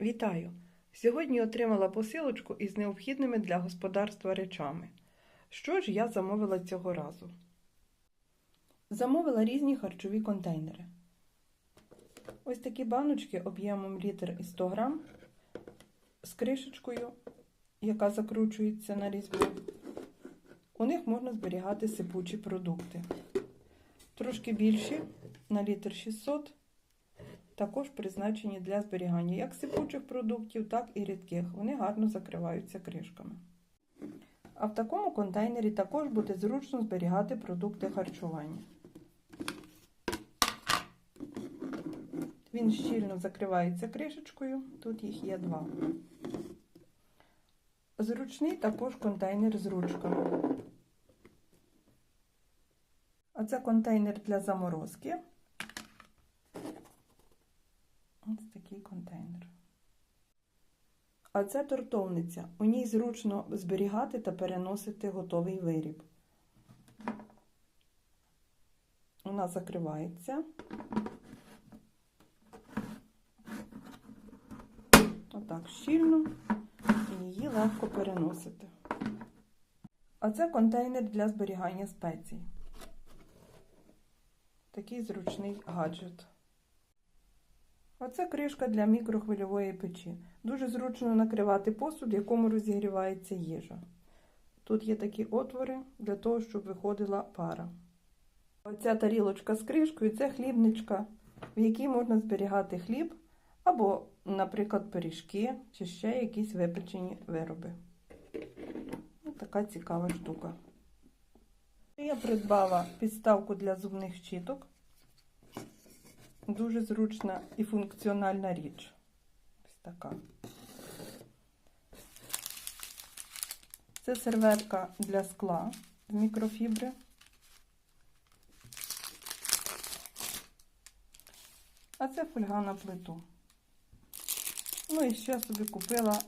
Вітаю! Сьогодні отримала посилочку із необхідними для господарства речами. Що ж я замовила цього разу? Замовила різні харчові контейнери. Ось такі баночки об'ємом літр і 100 грам з кришечкою, яка закручується на різьбу. У них можна зберігати сипучі продукти. Трошки більші на літр 600 також призначені для зберігання як сипучих продуктів, так і рідких. Вони гарно закриваються кришками. А в такому контейнері також буде зручно зберігати продукти харчування. Він щільно закривається кришечкою, тут їх є два. Зручний також контейнер з ручками. А це контейнер для заморозки. Ось такий контейнер. А це тортовниця. У ній зручно зберігати та переносити готовий виріб. Вона закривається. Отак щільно і її легко переносити. А це контейнер для зберігання спецій. Такий зручний гаджет. Оце кришка для мікрохвильової печі. Дуже зручно накривати посуд, в якому розігрівається їжа. Тут є такі отвори для того, щоб виходила пара. Оця тарілочка з кришкою це хлібничка, в якій можна зберігати хліб або, наприклад, пиріжки чи ще якісь випечені вироби. Ось така цікава штука. Я придбала підставку для зубних щіток. Дуже зручна і функціональна річ. Ось така. Це серветка для скла з мікрофібри. А це фольга на плиту. Ну і ще собі купила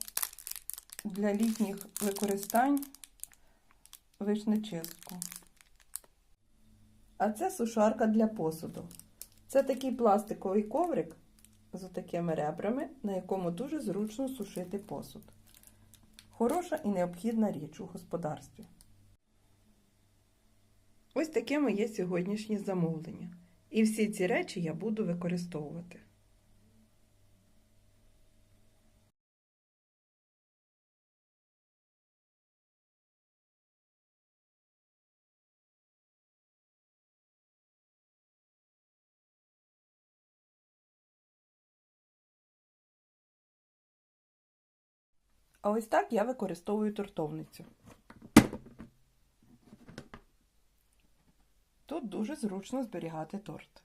для літніх використань вишнечистку. А це сушарка для посуду. Це такий пластиковий коврик з такими ребрами, на якому дуже зручно сушити посуд. Хороша і необхідна річ у господарстві. Ось таке моє сьогоднішнє замовлення. І всі ці речі я буду використовувати. А ось так я використовую тортовницю. Тут дуже зручно зберігати торт.